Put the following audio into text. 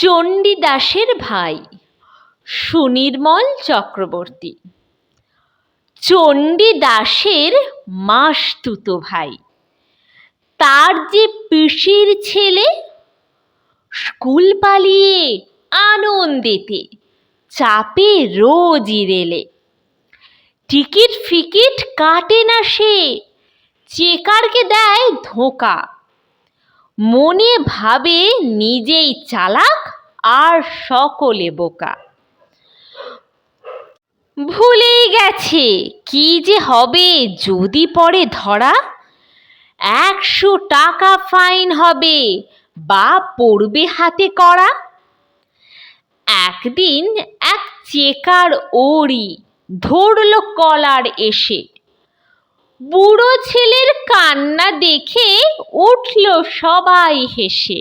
চণ্ডীদাসের ভাই সুনির্মল চক্রবর্তী। চণ্ডীদাসের মাসতুতো ভাই। তার যে পিসির ছেলে, স্কুল পালিয়ে আনন্দেতে চাপে রোজই রেলে। টিকিট ফিকিট কাটে না সে, চেকারকে দেয় ধোঁকা। মনে ভাবে নিজেই চালাক আর সকলে বোকা। ভুলেই গেছে কি যে হবে যদি পড়ে ধরা? একশো টাকা ফাইন হবে বা পড়বে হাতে করা? একদিন এক চেকার ওরই ধরল কলার এসে বুড়ো ছেলের কান্না দেখে উঠল সবাই হেসে।